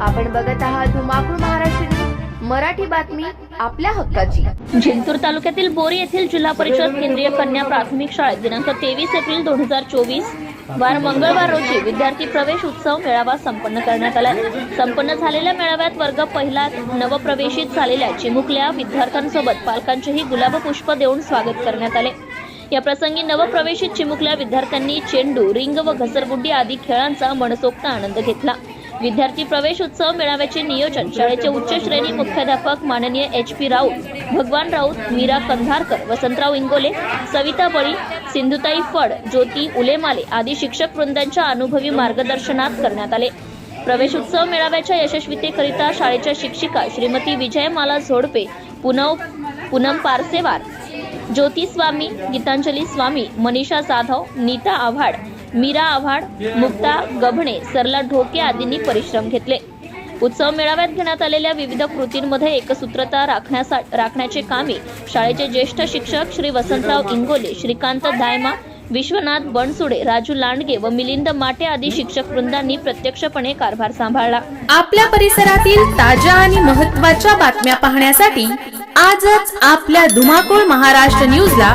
आपण बघत आहात धुमाकूळ महाराष्ट्र मराठी बातमी आपल्या हक्काची. जिंतूर तालुक्यातील बोरी येथील जिल्हा परिषद केंद्रीय कन्या प्राथमिक शाळेत दिनांक तेवीस एप्रिल दोन हजार चोवीस वार मंगळवार रोजी विद्यार्थी प्रवेश उत्सव मेळावा संपन्न करण्यात आला. संपन्न झालेल्या मेळाव्यात वर्ग पहिला नवप्रवेशित झालेल्या चिमुकल्या विद्यार्थ्यांसोबत पालकांचेही गुलाब पुष्प देऊन स्वागत करण्यात आले. या प्रसंगी नवप्रवेशित चिमुकल्या विद्यार्थ्यांनी चेंडू रिंग व घसरगुंडी आदी खेळांचा मनसोक्त आनंद घेतला. विद्यार्थी प्रवेश उत्सव मेळाव्याचे नियोजन. शाळेचे उच्च श्रेणी मुख्याध्यापक माननीय एच पी राऊत भगवान राऊत मीरा कंधारकर वसंतराव इंगोले सविता बळी सिंधुताई फड ज्योती उलेमाले आदी शिक्षक वृंदांच्या अनुभवी मार्गदर्शनात करण्यात आले. प्रवेश उत्सव मेळाव्याच्या यशस्वीतेकरिता शाळेच्या शिक्षिका श्रीमती विजयमाला झोडपे पुनव पूनम पारसेवार ज्योती स्वामी गीतांजली स्वामी मनीषा जाधव नीता आव्हाड मीरा आव्हाड मुक्ता गभणे सरला ढोके आदींनी परिश्रम घेतले. उत्सव मेळाव्यात घेण्यात आलेल्या विविध कृतींमध्ये एकसूत्रता राखण्यासा राखण्याचे कामे शाळेचे ज्येष्ठ शिक्षक श्री वसंतराव इंगोले श्रीकांत दायमा विश्वनाथ बनसुडे राजू लांडगे व मिलिंद माटे आदी शिक्षक वृंदांनी प्रत्यक्षपणे कारभार सांभाळला. आपल्या परिसरातील ताज्या आणि महत्त्वाच्या बातम्या पाहण्यासाठी आजच आपल्या धुमाकूळ महाराष्ट्र न्यूजला